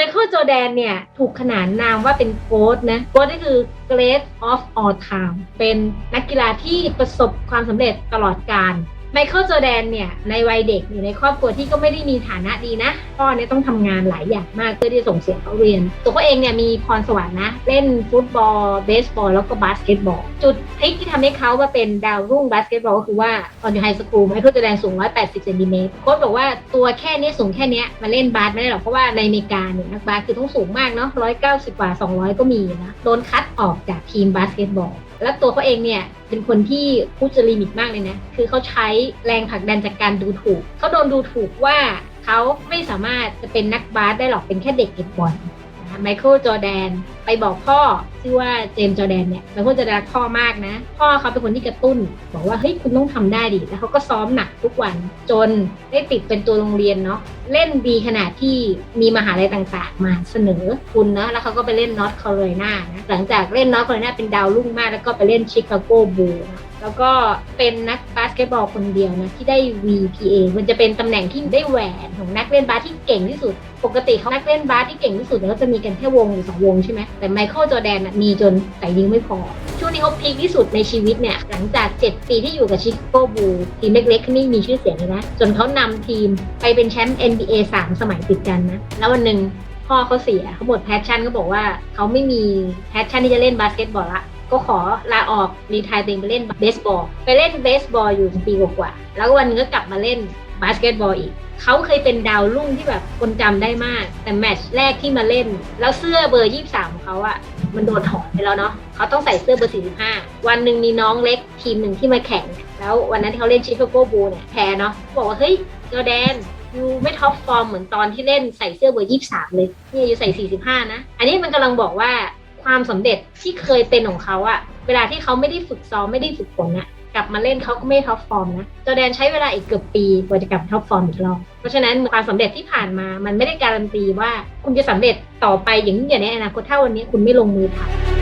ไมเคิลจอแดนเนี่ย ถูกขนานนามว่าเป็นโค้ดนะโค้ดก็คือ great of all time เป็นนักกีฬาที่ประสบความสำเร็จตลอดกาล ไมเคิลจอแดนเนี่ยในวัยเด็กอยู่ในครอบครัวที่ก็ไม่ได้มีฐานะดีนะ พ่อเนี่ยต้องทำงานหลายอย่างมากเพื่อที่จะส่งเสียเขาเรียน ตัวเขาเองเนี่ยมีพรสวรรค์นะ เล่นฟุตบอลเบสบอลแล้วก็บาสเกตบอล จุดพลิกที่ทำให้เขามาเป็นดาวรุ่งบาสเกตบอลก็คือว่าตอนอยู่ไฮสคูลไมเคิลจอแดนสูง 180เซนติเมตรโค้ชบอกว่าตัวแค่เนี้ยสูงแค่เนี้ยมาเล่นบาสไม่ได้หรอกเพราะว่าในอเมริกาเนี่ยนักบาสคือต้องสูงมากเนาะ190กว่า 200 ก็มีนะโดนคัดออกจากทีมบาสเกตบอล แล้วตัวเขาเองเนี่ยเป็นคนที่พูดจะลิมิตมากเลยนะ คือเขาใช้แรงผลักดันจากการดูถูก เขาโดนดูถูกว่าเขาไม่สามารถจะเป็นนักบาสได้หรอกเป็นแค่เด็กเก็บบอลไมเคิลจอแดน ไปบอกพ่อชื่อว่าเจมส์จอแดนเนี่ยแมเคิลจอร์แดนรักพ่อมากนะ พ่อเขาเป็นคนที่กระตุ้น บอกว่าเฮ้ยคุณต้องทำได้ดิแล้วเขาก็ซ้อมหนักทุกวันจนได้ติดเป็นตัวโรงเรียนเนาะเล่นดีขนาดที่มีมหาลัยต่างๆ มาเสนอคุณนะแล้วเขาก็ไปเล่นนอตคาโรไลนานะหลังจากเล่นนอตคาโรไลนาเป็นดาวรุ่งมากแล้วก็ไปเล่นชิคาโกบูลนะ แล้วก็เป็นนักบาสเกตบอลคนเดียวนะที่ได้ VPA มันจะเป็นตำแหน่งที่ได้แหวนของนักเล่นบาสที่เก่งที่สุด ปกติเขานักเล่นบาสที่เก่งที่สุดเนี่ยเขาจะมีกันแค่วงหรือสองวงใช่ไหมแต่ไมเคิลจอแดนน่ะมีจนแต่ยิงไม่พอ ช่วงนี้เขาพีคที่สุดในชีวิตเนี่ยหลังจาก 7 ปีที่อยู่กับชิคาโกบูลทีมเล็กๆ นี่มีชื่อเสียงเลยนะจนเขานำทีมไปเป็นแชมป์ NBA 3 สมัยติดกันนะแล้ววันหนึ่งพ่อเขาเสียเขาหมดแพชชั่นก็บอกว่าเขาไม่มีแพชชั่นที่จะเล่นบาสเกตบอลละ ก็ขอลาออกรีทายตัวเองไปเล่นเบสบอลไปเล่นเบสบอลอยู่ปีกว่าๆแล้ววันนึงก็กลับมาเล่นบาสเกตบอลอีกเขาเคยเป็นดาวรุ่งที่แบบคนจำได้มาก แต่แมตช์แรกที่มาเล่น แล้วเสื้อเบอร์ 23 ของเขาอะมันโดนถอดไปแล้วเนาะเขาต้องใส่เสื้อเบอร์ 45 วันหนึ่งมีน้องเล็กทีมหนึ่งที่มาแข่ง แล้ววันนั้นที่เขาเล่นชิคาโกบูลเนี่ยแพ้เนาะบอกว่า เฮ้ยจอแดนยูไม่ท็อปฟอร์มเหมือนตอนที่เล่นใส่เสื้อเบอร์ 23 เลยนี่ยยูใส่ 45 นะ อันนี้มันกำลังบอกว่า ความสำเร็จที่เคยเป็นของเขาอะเวลาที่เขาไม่ได้ฝึกซ้อมไม่ได้ฝึกฝนอะกลับมาเล่นเขาก็ไม่ท็อปฟอร์มนะจอแดนใช้เวลาอีกเกือบปีกว่าจะกลับท็อปฟอร์มอีกรอบเพราะฉะนั้นความสำเร็จที่ผ่านมามันไม่ได้การันตีว่าคุณจะสำเร็จต่อไปอย่างนี้อย่างในอนาคตถ้าวันนี้คุณไม่ลงมือทำ